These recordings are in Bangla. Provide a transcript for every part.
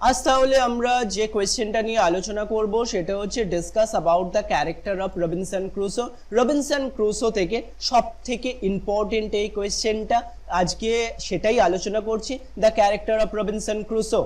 আজ তাহলে আমরা যে কোয়েশ্চেনটা নিয়ে আলোচনা করব, সেটা হচ্ছে discuss about the character of Robinson Crusoe Robinson Crusoe থেকে সব থেকে ইম্পর্টেন্ট এই কোয়েশ্চেনটা আজকে সেটাই আলোচনা করছি। The character of Robinson Crusoe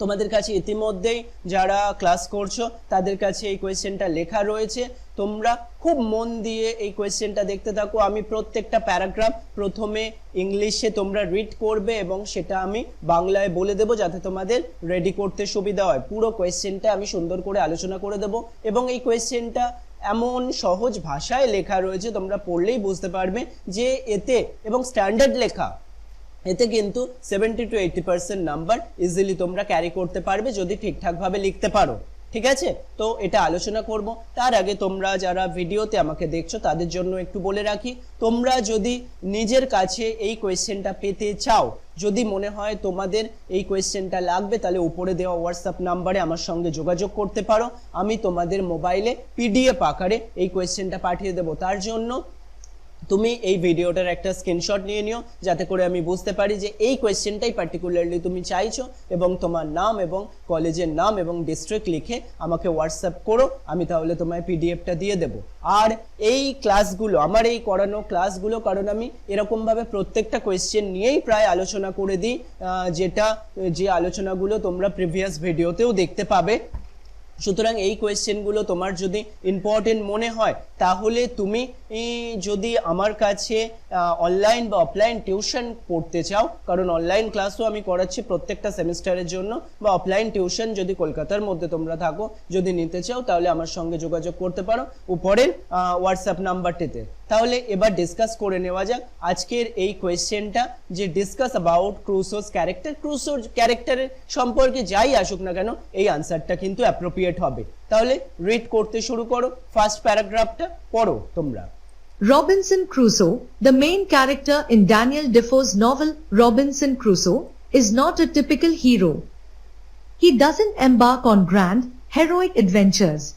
তোমাদের কাছে ইতিমধ্যেই যারা ক্লাস করছ, তাদের কাছে এই কোয়েশ্চেনটা লেখা রয়েছে। তোমরা খুব মন দিয়ে এই কোয়েশ্চেনটা দেখতে থাকো। আমি প্রত্যেকটা প্যারাগ্রাফ প্রথমে ইংলিশে তোমরা রিড করবে এবং সেটা আমি বাংলায় বলে দেবো যাতে তোমাদের রেডি করতে সুবিধা হয়। পুরো কোয়েশ্চেনটা আমি সুন্দর করে আলোচনা করে দেবো এবং এই কোয়েশ্চেনটা এমন সহজ ভাষায় লেখা রয়েছে, তোমরা পড়লেই বুঝতে পারবে যে এতে এবং স্ট্যান্ডার্ড লেখা এতে কিন্তু seventy two eighty percent number easily তোমরা ক্যারি করতে পারবে যদি ঠিকঠাকভাবে লিখতে পারো। ঠিক আছে? তো এটা আলোচনা করব। তার আগে তোমরা যারা ভিডিওতে আমাকে দেখছ, তাদের জন্য একটু বলে রাখি, তোমরা যদি নিজের কাছে এই কোয়েশ্চেনটা পেতে চাও, যদি মনে হয় তোমাদের এই কোয়েশ্চেনটা লাগবে, তাহলে উপরে দেওয়া হোয়াটসঅ্যাপ নাম্বারে আমার সঙ্গে যোগাযোগ করতে পারো। আমি তোমাদের মোবাইলে পিডিএফ আকারে এই কোয়েশ্চেনটা পাঠিয়ে দেবো। তার জন্য তুমি এই ভিডিওটার একটা স্ক্রিনশট নিয়ে নিও, যাতে করে আমি বুঝতে পারি যে এই কোয়েশ্চেনটাই পার্টিকুলারলি তুমি চাইছো এবং তোমার নাম এবং কলেজের নাম এবং ডিস্ট্রিক্ট লিখে আমাকে হোয়াটসঅ্যাপ করো, আমি তাহলে তোমায় পিডিএফটা দিয়ে দেবো। আর এই ক্লাসগুলো আমার এই করানো ক্লাসগুলো কারণ আমি এরকমভাবে প্রত্যেকটা কোয়েশ্চেন নিয়েই প্রায় আলোচনা করে দিই যেটা, যে আলোচনাগুলো তোমরা প্রিভিয়াস ভিডিওতেও দেখতে পাবে। সুতরাং এই কোয়েশ্চেনগুলো তোমার যদি ইম্পর্টেন্ট মনে হয়, তাহলে তুমি যদি আমার কাছে অনলাইন বা অফলাইন টিউশন পড়তে চাও, কারণ অনলাইন ক্লাসও আমি করাচ্ছি প্রত্যেকটা সেমিস্টারের জন্য, বা অফলাইন টিউশন যদি কলকাতার মধ্যে তোমরা থাকো, যদি নিতে চাও, তাহলে আমার সঙ্গে যোগাযোগ করতে পারো। উপরের হোয়াটসঅ্যাপ নাম্বারটিতে তাহলে এবার ডিসকাস করে নেওয়া যাক আজকের এই কোয়েশ্চেনটা যে ডিসকাস অ্যাবাউট ক্রুসোস ক্যারেক্টার ক্রুসোর ক্যারেক্টারের সম্পর্কে যাই আসুক না কেন এই আনসারটা কিন্তু অ্যাপ্রোপ্রিয়েট হবে তাহলে রিড করতে শুরু করো ফার্স্ট প্যারাগ্রাফটা পড়ো তোমরা Robinson Crusoe, the main character in Daniel Defoe's novel Robinson Crusoe, is not a typical hero. He doesn't embark on grand, heroic adventures.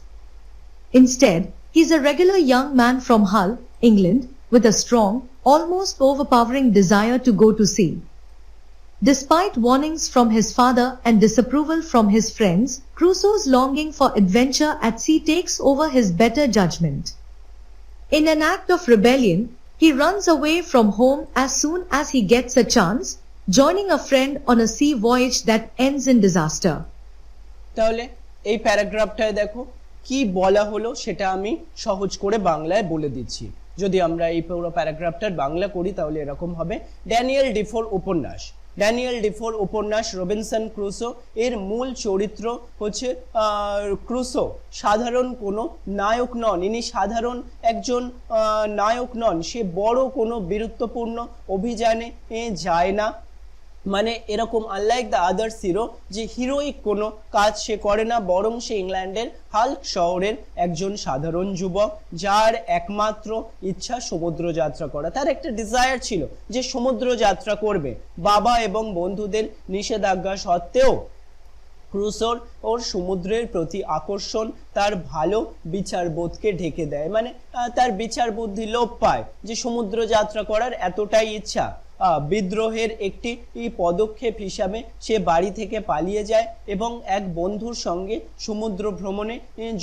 Instead, he's a regular young man from Hull, England, with a strong, almost overpowering desire to go to sea. Despite warnings from his father and disapproval from his friends, Crusoe's longing for adventure at sea takes over his better judgment. In an act of rebellion, he runs away from home as soon as he gets a chance, joining a friend on a sea voyage that ends in disaster. তাহলে এই প্যারাগ্রাফটায় দেখো কি বলা হলো সেটা আমি সহজ করে বাংলায় বলে দিচ্ছি যদি আমরা এই পুরো প্যারাগ্রাফটার বাংলা করি, তাহলে এরকম হবে। ড্যানিয়েল ডিফোর উপন্যাস। ড্যানিয়েল ডিফোর উপন্যাস, রবিনসন ক্রুসো, এর মূল চরিত্র হচ্ছে ক্রুসো। সাধারণ কোনো নায়ক নন। ইনি সাধারণ একজন নায়ক নন। সে বড় কোনো বীরত্বপূর্ণ অভিযানে যায় না। মানে এরকম আনলাইক দ্য আদার হিরো যে হিরোইক কোনো কাজ সে করে না, বরং সে ইংল্যান্ডের হাল্ক শহরের একজন সাধারণ যুবক, যার একমাত্র ইচ্ছা সমুদ্র যাত্রা করা। তার একটা ডিজায়ার ছিল যে সমুদ্র যাত্রা করবে। বাবা এবং বন্ধুদের নিষেধাজ্ঞা সত্ত্বেও ক্রুসোর ওর সমুদ্রের প্রতি আকর্ষণ তার ভালো বিচারবোধকে ঢেকে দেয়। মানে তার বিচার বুদ্ধি লোপ পায় যে সমুদ্র যাত্রা করার এতটাই ইচ্ছা। বিদ্রোহের একটি পদক্ষেপ হিসাবে সে বাড়ি থেকে পালিয়ে যায় এবং এক বন্ধুর সঙ্গে সমুদ্র ভ্রমণে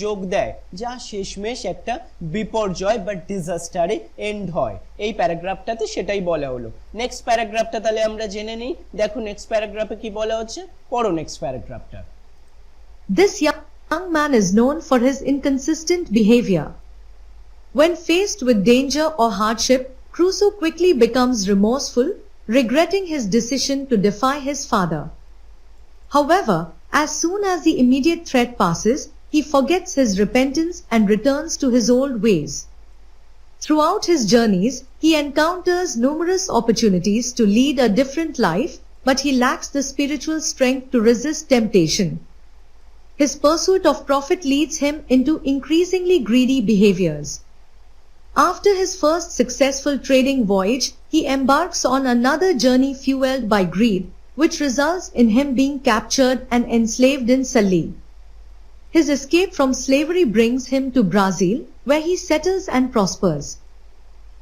যোগ দেয় যা শেষমেশ একটা বিপর্যয় বা ডিজাস্টারে এন্ড হয়। এই প্যারাগ্রাফটাতে সেটাই বলা হলো। নেক্সট প্যারাগ্রাফটা তাহলে আমরা জেনে নিই। দেখো নেক্সট প্যারাগ্রাফে কি বলা হচ্ছে? পড়ো নেক্সট প্যারাগ্রাফটা। This young man is known for his inconsistent behavior. When faced with danger or hardship, Crusoe quickly becomes remorseful, regretting his decision to defy his father. However, as soon as the immediate threat passes, he forgets his repentance and returns to his old ways. Throughout his journeys, he encounters numerous opportunities to lead a different life, but he lacks the spiritual strength to resist temptation. His pursuit of profit leads him into increasingly greedy behaviors. After his first successful trading voyage, he embarks on another journey fueled by greed, which results in him being captured and enslaved in Sallee. His escape from slavery brings him to Brazil, where he settles and prospers.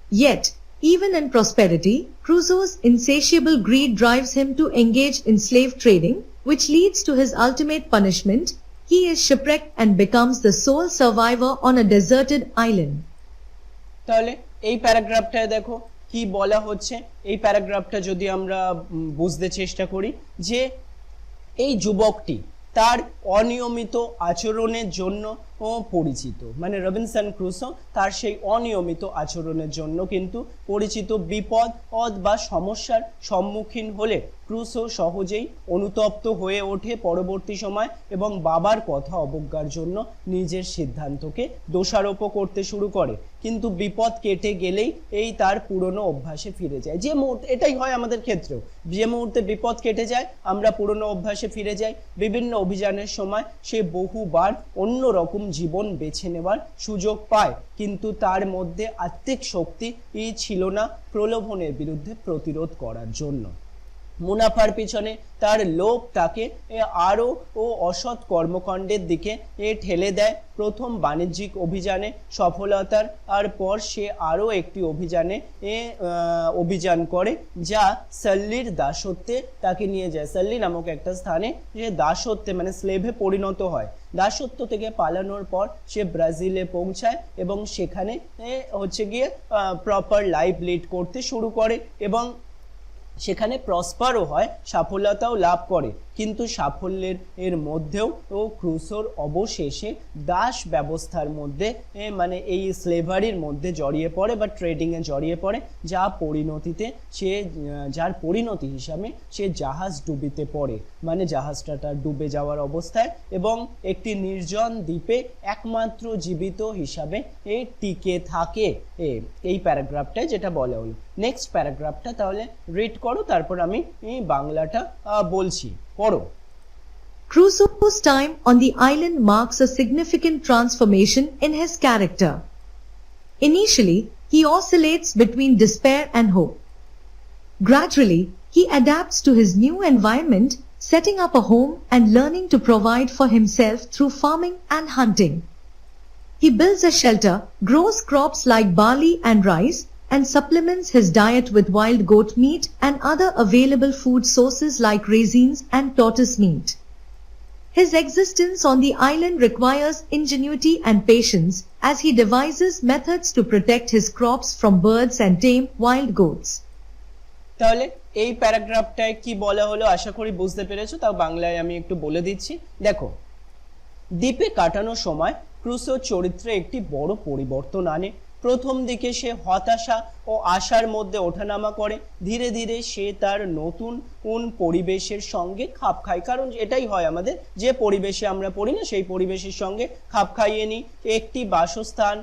Yet, even in prosperity, Crusoe's insatiable greed drives him to engage in slave trading, which leads to his ultimate punishment. He is shipwrecked and becomes the sole survivor on a deserted island. তাহলে এই প্যারাগ্রাফটা দেখো কি বলা হচ্ছে। এই প্যারাগ্রাফটা যদি আমরা বুঝতে চেষ্টা করি যে এই যুবকটি তার অনিয়মিত আচরণের জন্য পরিচিত মানে রবিনসন ক্রুসো তার সেই অনিয়মিত আচরণের জন্য কিন্তু পরিচিত বিপদ অদ বা সমস্যার সম্মুখীন হলে ক্রুসো সহজেই অনুতপ্ত হয়ে ওঠে পরবর্তী সময় এবং বাবার কথা অবজ্ঞার জন্য নিজের সিদ্ধান্তকে দোষারোপ করতে শুরু করে। কিন্তু বিপদ কেটে গেলেই এই তার পুরনো অভ্যাসে ফিরে যায়। যে মুহূর্তে, এটাই হয় আমাদের ক্ষেত্রেও। যে মুহূর্তে বিপদ কেটে যায়, আমরা পুরনো অভ্যাসে ফিরে যাই। বিভিন্ন অভিযানের সময় সে বহুবার অন্য রকম জীবন বেছে নেওয়ার সুযোগ পায়। কিন্তু তার মধ্যে আত্মিক শক্তি ছিল না প্রলোভনের বিরুদ্ধে প্রতিরোধ করার জন্য। মুনাফার পিছনে তার লোভ তাকে এ, আরও ও অসৎ কর্মকাণ্ডের দিকে এ ঠেলে দেয়। প্রথম বাণিজ্যিক অভিযানে সফলতার আর পর সে আরও একটি অভিযানে এ অভিযান করে যা সাল্লির দাসত্বে তাকে নিয়ে যায়। সাল্লি নামক একটা স্থানে সে দাসত্বে মানে স্লেভে পরিণত হয়। দাসত্ব থেকে পালানোর পর সে ব্রাজিলে পৌঁছায় এবং সেখানে হচ্ছে গিয়ে প্রপার লাইফ লিড করতে শুরু করে এবং সেখানে প্রসপারও হয়, সাফল্যতাও লাভ করে। কিন্তু সাফল্যের, এর মধ্যেও ও ক্রুসোর অবশেষে দাস ব্যবস্থার মধ্যে মানে এই স্লেভারির মধ্যে জড়িয়ে পড়ে বা ট্রেডিংয়ে জড়িয়ে পড়ে, যা পরিণতিতে সে, যার পরিণতি হিসাবে সে জাহাজ ডুবিতে পড়ে। মানে জাহাজটা তার ডুবে যাওয়ার অবস্থায় এবং একটি নির্জন দ্বীপে একমাত্র জীবিত হিসাবে এ টিকে থাকে। এই প্যারাগ্রাফটায় যেটা বলা হলো নেক্সট প্যারাগ্রাফটা তাহলে রিড করো। তারপর আমি এই বাংলাটা আহ, বলছি পড়ো Crusoe's time on the island marks a significant transformation in his character. Initially, he oscillates between despair and hope. Gradually, he adapts to his new environment, setting up a home and learning to provide for himself through farming and hunting. He builds a shelter, grows crops like barley and rice, and supplements his diet with wild goat meat and other available food sources like raisins and tortoise meat. His existence on the island requires ingenuity and patience as he devises methods to protect his crops from birds and tame wild goats. তাহলে এই প্যারাগ্রাফটায় কি বলা হলো আশা করি বুঝতে পেরেছ তাও বাংলায় আমি একটু বলে দিচ্ছি দেখো দ্বীপে কাটানোর সময় ক্রুসোর চরিত্রে একটি বড় পরিবর্তন আনে প্রথম দিকে সে হতাশা ও আশার মধ্যে ওঠানামা করে। ধীরে ধীরে সে তার নতুন কোন পরিবেশের সঙ্গে খাপ খায়। কারণ এটাই হয় আমাদের, যে পরিবেশে আমরা পড়ি না, সেই পরিবেশের সঙ্গে খাপ খাইয়ে নিই। একটি বাসস্থান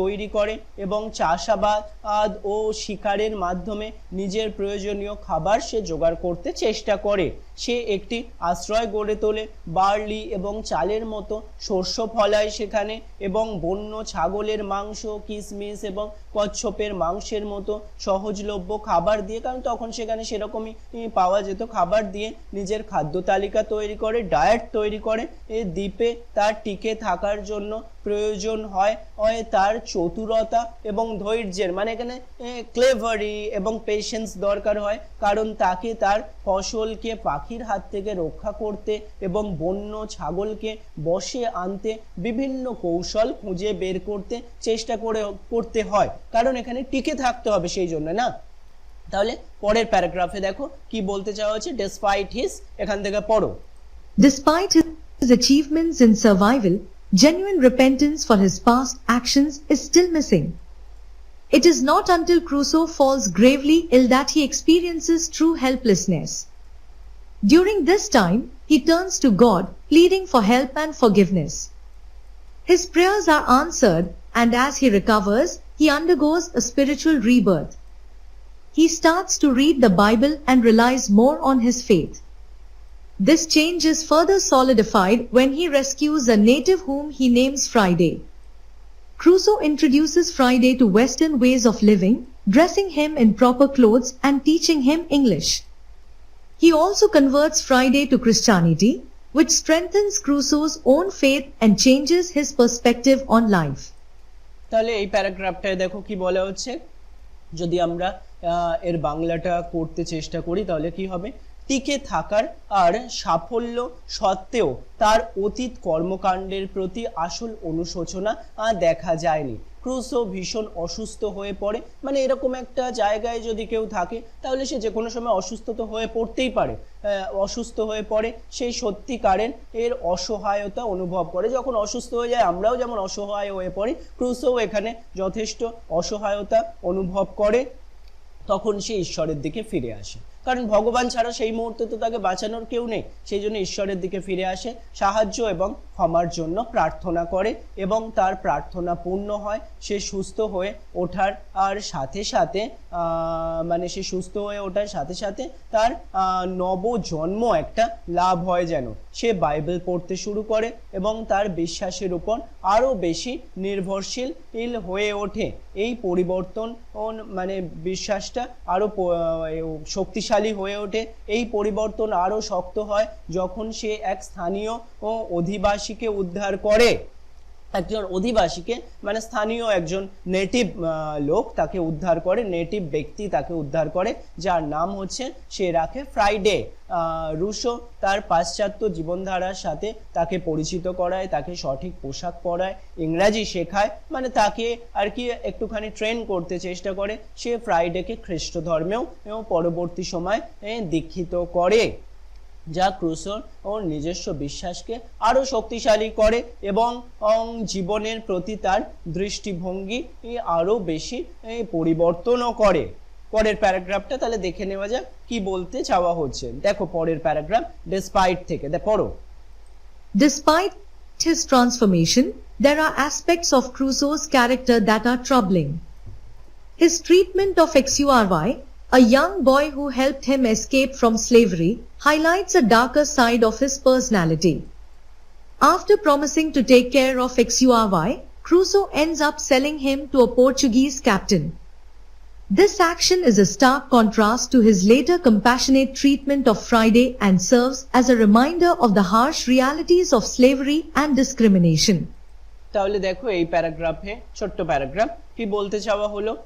তৈরি করে এবং চাষাবাদ ও শিকারের মাধ্যমে নিজের প্রয়োজনীয় খাবার সে জোগাড় করতে চেষ্টা করে। সে একটি আশ্রয় গড়ে তোলে। বার্লি এবং চালের মতো শস্য ফলায় সেখানে এবং বন্য ছাগলের মাংস কিশমিশ এবং কচ্ছপের মাংসের মতো সহজলভ্য খাবার দিয়ে, কারণ তখন সেখানে সেরকমই পাওয়া যেত খাবার দিয়ে নিজের খাদ্য তালিকা তৈরি করে ডায়েট তৈরি করে এই দ্বীপে তার টিকে থাকার জন্য প্রয়োজন হয় তার চতুরতা এবং ধৈর্যের মানে এখানে ক্লেভারি এবং পেশেন্স দরকার হয়, কারণ তাকে তার ফসলকে পাখির হাত থেকে রক্ষা করতে এবং বন্য ছাগলকে বসে আনতে বিভিন্ন কৌশল খুঁজে বের করতে চেষ্টা করে, করতে হয়। কারণ এখানে টিকে থাকতে হবে সেই জন্য না তাহলে পরের প্যারাগ্রাফে দেখো কি বলতে চাওয়া হচ্ছে ডেসপাইট হিস এখান থেকে পড়ো Despite his achievements in survival, genuine repentance for his past actions is still missing. It is not until Crusoe falls gravely ill that he experiences true helplessness. During this time, he turns to God, pleading for help and forgiveness. His prayers are answered, and as he recovers, he undergoes a spiritual rebirth. He starts to read the Bible and relies more on his faith. This change is further solidified when he rescues a native whom he names Friday. Crusoe introduces Friday to Western ways of living, dressing him in proper clothes and teaching him English. He also converts Friday to Christianity, which strengthens Crusoe's own faith and changes his perspective on life. তাহলে এই প্যারাগ্রাফটায় দেখো কি বলা হচ্ছে। যদি আমরা এর বাংলাটা করতে চেষ্টা করি, তাহলে কি হবে? টিকে থাকার আর সাফল্য সত্ত্বেও তার অতীত কর্মকাণ্ডের প্রতি আসল অনুশোচনা দেখা যায়নি। ক্রুসো ভীষণ অসুস্থ হয়ে পড়ে। মানে এরকম একটা জায়গায় যদি কেউ থাকে, তাহলে সে যে কোনো সময় অসুস্থ তো হয়ে পড়তেই পারে। অসুস্থ হয়ে পড়ে, সেই সত্যিকারের এর অসহায়তা অনুভব করে। যখন অসুস্থ হয়ে যায়, আমরাও যেমন অসহায় হয়ে পড়ি ক্রুসো এখানে যথেষ্ট অসহায়তা অনুভব করে, তখন সে ঈশ্বরের দিকে ফিরে আসে। কারণ ভগবান ছাড়া সেই মুহূর্তে তো তাকে বাঁচানোর কেউ নেই। সেই জন্য ঈশ্বরের দিকে ফিরে আসে, সাহায্য এবং ক্ষমার জন্য প্রার্থনা করে এবং তার প্রার্থনা পূর্ণ হয়। সে সুস্থ হয়ে ওঠার আর সাথে সাথে মানে সে সুস্থ হয়ে ওঠার সাথে সাথে তার নবজন্ম একটা লাভ হয় যেন। সে বাইবেল পড়তে শুরু করে এবং তার বিশ্বাসের উপর আরও বেশি নির্ভরশীল হয়ে ওঠে। এই পরিবর্তন মানে বিশ্বাসটা আরও শক্তিশালী হয়ে ওঠে। এই পরিবর্তন আরও শক্ত হয় যখন সে এক স্থানীয় অধিবাসীকে উদ্ধার করে। একজন অধিবাসীকে মানে স্থানীয় একজন নেটিভ লোক তাকে উদ্ধার করে নেটিভ ব্যক্তি তাকে উদ্ধার করে, যার নাম হচ্ছে সে রাখে ফ্রাইডে। রুশো তার পাশ্চাত্য জীবনধারার সাথে তাকে পরিচিত করায়, তাকে সঠিক পোশাক পরায়, ইংরাজি শেখায় মানে তাকে আর কি একটুখানি ট্রেন করতে চেষ্টা করে। সে ফ্রাইডেকে খ্রিস্ট ধর্মেও পরবর্তী সময় দীক্ষিত করে। যা ক্রুসোর ওর নিজস্ব বিশ্বাসকে আরও শক্তিশালী করে এবং জীবনের প্রতি তার দৃষ্টিভঙ্গি এই আরও বেশি পরিবর্তনও করে। পরের প্যারাগ্রাফটা তাহলে দেখে নেওয়া যাক কি বলতে চাওয়া হচ্ছে। দেখো পরের প্যারাগ্রাফ ডেসপাইট থেকে। পড়ো। Despite his transformation, there are aspects of Crusoe's character that are troubling. His treatment of XURY, a young boy who helped him escape from slavery, highlights a darker side of his personality. After promising to take care of XURY, Crusoe ends up selling him to a Portuguese captain. This action is a stark contrast to his later compassionate treatment of Friday and serves as a reminder of the harsh realities of slavery and discrimination. তাহলে দেখো এই প্যারাগ্রাফে ছোট্ট প্যারাগ্রাফ কি বলতে চাওয়া হলো আহ,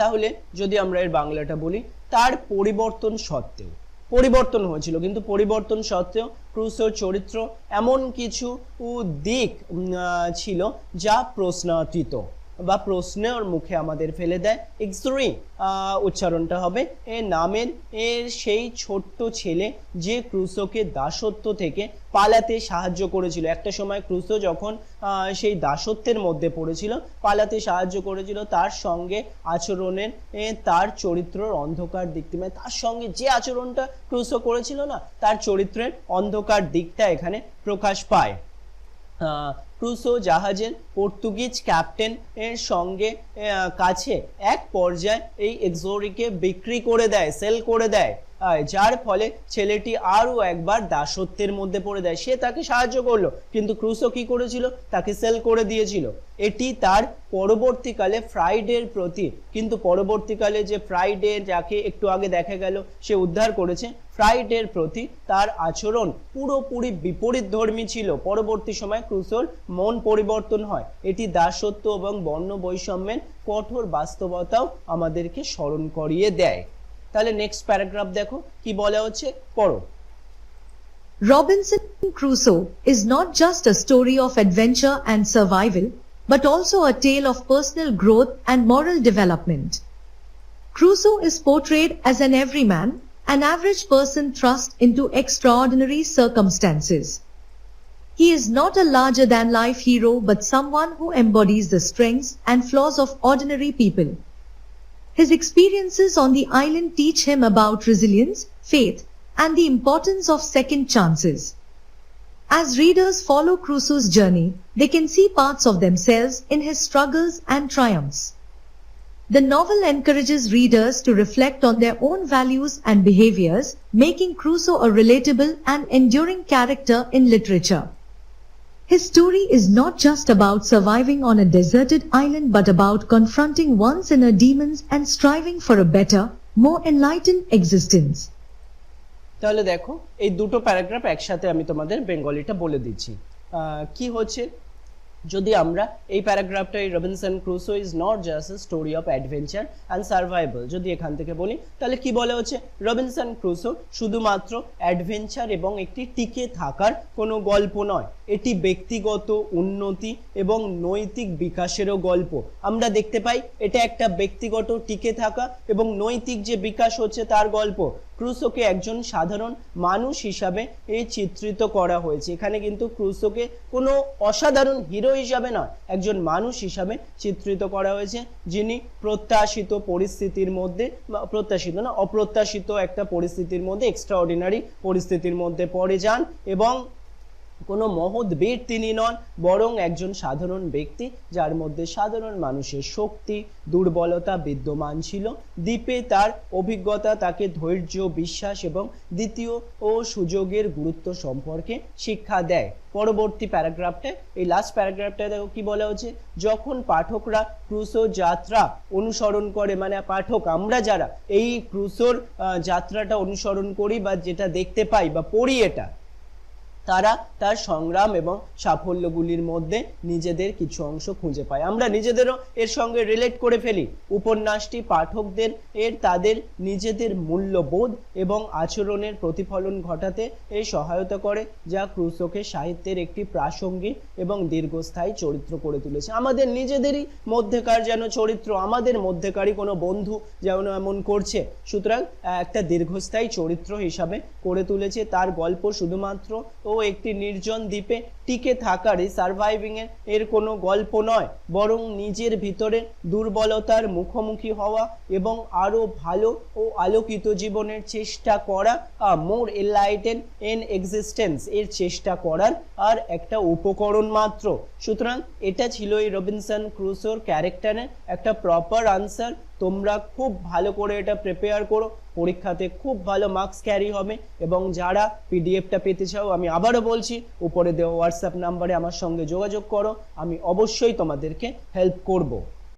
তাহলে যদি আমরা এর বাংলাটা বলি, তার পরিবর্তন সত্ত্বেও, পরিবর্তন হয়েছিল, কিন্তু পরিবর্তন সত্ত্বেও ক্রুসোর চরিত্র এমন কিছু দিক ছিল যা প্রশ্নাতীত। বা প্রশ্নের মুখে আমাদের ফেলে দেয়। এক্সরি উচ্চারণটা হবে এ নামের এর সেই ছোট্ট ছেলে যে ক্রুসোকে দাসত্ব থেকে পালাতে সাহায্য করেছিল। একটা সময় ক্রুসো যখন সেই দাসত্বের মধ্যে পড়েছিল, পালাতে সাহায্য করেছিল, তার সঙ্গে আচরণের তার চরিত্রের অন্ধকার দিকটি মানে তার সঙ্গে যে আচরণটা ক্রুসো করেছিল না, তার চরিত্রের অন্ধকার দিকটা এখানে প্রকাশ পায়। ক্রুসো জাহাজের পর্তুগিজ ক্যাপ্টেন এর সঙ্গে কাছে এক পর্যায়ে এই এক্সোরিকে বিক্রি করে দেয়, সেল করে দেয়। যার ফলে ছেলেটি আরও একবার দাসত্বের মধ্যে পড়ে দেয় সে তাকে সাহায্য করল, কিন্তু ক্রুসো কি করেছিল? তাকে সেল করে দিয়েছিল। এটি তার পরবর্তীকালে ফ্রাইডের প্রতি, কিন্তু পরবর্তীকালে যে ফ্রাইডে যাকে একটু আগে দেখা গেল, সে উদ্ধার করেছে। ফ্রাইডের প্রতি তার আচরণ পুরোপুরি বিপরীত ধর্মী ছিল পরবর্তী সময় ক্রুসোর মন পরিবর্তন হয় এটি দাসত্ব এবং বর্ণ বৈষম্যের কঠোর বাস্তবতাও আমাদেরকে স্মরণ করিয়ে দেয় তাহলে নেক্সট প্যারাগ্রাফ দেখো কি বলা হচ্ছে পড়ো Robinson Crusoe is not just a story of adventure and survival, but also a tale of personal growth and moral development. Crusoe is portrayed as an everyman, an average person thrust into extraordinary circumstances. He is not a larger than life hero but someone who embodies the strengths and flaws of ordinary people. His experiences on the island teach him about resilience, faith, and the importance of second chances. As readers follow Crusoe's journey, they can see parts of themselves in his struggles and triumphs. The novel encourages readers to reflect on their own values and behaviors, making Crusoe a relatable and enduring character in literature. His story is not just about surviving on a deserted island but about confronting one's inner demons and striving for a better, more enlightened existence. তাহলে দেখো এই দুটো প্যারাগ্রাফ একসাথে আমি তোমাদের বেঙ্গলিটা বলে দিচ্ছি কি হচ্ছে যদি আমরা এই প্যারাগ্রাফটা Robinson Crusoe is not just story of adventure and survival যদি এখান থেকে বলি, তাহলে কি বলে হচ্ছে? রবিনসন ক্রুসো শুধুমাত্র অ্যাডভেঞ্চার এবং একটি টিকে থাকার কোনো গল্প নয়। এটি ব্যক্তিগত উন্নতি এবং নৈতিক বিকাশেরও গল্প। আমরা দেখতে পাই, এটা একটা ব্যক্তিগত টিকে থাকা এবং নৈতিক যে বিকাশ হচ্ছে তার গল্প। ক্রুসোকে একজন সাধারণ মানুষ হিসাবে চিত্রিত করা হয়েছে। এখানে কিন্তু ক্রুসোকে কোনো অসাধারণ হিরো হিসাবে নয় একজন মানুষ হিসাবে চিত্রিত করা হয়েছে, যিনি প্রত্যাশিত পরিস্থিতির মধ্যে প্রত্যাশিত না, অপ্রত্যাশিত একটা পরিস্থিতির মধ্যে এক্সট্রা অর্ডিনারি পরিস্থিতির মধ্যে পড়ে যান এবং কোনো মহৎ বীর তিনি নন, বরং একজন সাধারণ ব্যক্তি, যার মধ্যে সাধারণ মানুষের শক্তি, দুর্বলতা বিদ্যমান ছিল। দ্বীপে তার অভিজ্ঞতা, তাকে ধৈর্য, বিশ্বাস এবং দ্বিতীয় ও সুযোগের গুরুত্ব সম্পর্কে শিক্ষা দেয়। পরবর্তী প্যারাগ্রাফটা, এই লাস্ট প্যারাগ্রাফটা দেখো কি বলা হচ্ছে যখন পাঠকরা ক্রুসো যাত্রা অনুসরণ করে মানে পাঠক, আমরা যারা, এই ক্রুসোর যাত্রাটা অনুসরণ করি বা যেটা দেখতে পাই বা পড়ি এটা তারা তার সংগ্রাম এবং সাফল্যগুলির মধ্যে নিজেদের কিছু অংশ খুঁজে পায়। আমরা নিজেদেরও এর সঙ্গে রিলেট করে ফেলি। উপন্যাসটি পাঠকদের, এর তাদের নিজেদের মূল্যবোধ এবং আচরণের প্রতিফলন ঘটাতে এই সহায়তা করে, যা ক্রুসোকে সাহিত্যের একটি প্রাসঙ্গিক এবং দীর্ঘস্থায়ী চরিত্র করে তুলেছে। আমাদের নিজেদেরই মধ্যেকার যেন চরিত্র, আমাদের মধ্যেকারই কোনো বন্ধু যেমন এমন করছে। সুতরাং একটা দীর্ঘস্থায়ী চরিত্র হিসাবে করে তুলেছে। তার গল্প শুধুমাত্র ও একটি নির্জন দ্বীপে টিকে থাকারই এই সার্ভাইভিং এর কোনো গল্প নয়, বরং নিজের ভিতরে দুর্বলতার মুখোমুখি হওয়া এবং আরও ভালো ও আলোকিত জীবনের চেষ্টা করা মোর এনলাইটেন এন এক্সিস্টেন্স এর চেষ্টা করার আর একটা উপকরণ মাত্র। সুতরাং এটা ছিল এই রবিনসন ক্রুসোর ক্যারেক্টারের একটা প্রপার আনসার তোমরা খুব ভালো করে এটা প্রিপেয়ার করো, পরীক্ষাতে খুব ভালো মার্কস ক্যারি হবে এবং যারা পিডিএফটা পেতে চাও, আমি আবারও বলছি, উপরে দেওয়া হোয়াটসঅ্যাপ নাম্বারে আমার সঙ্গে যোগাযোগ করো। আমি অবশ্যই তোমাদেরকে হেল্প করব।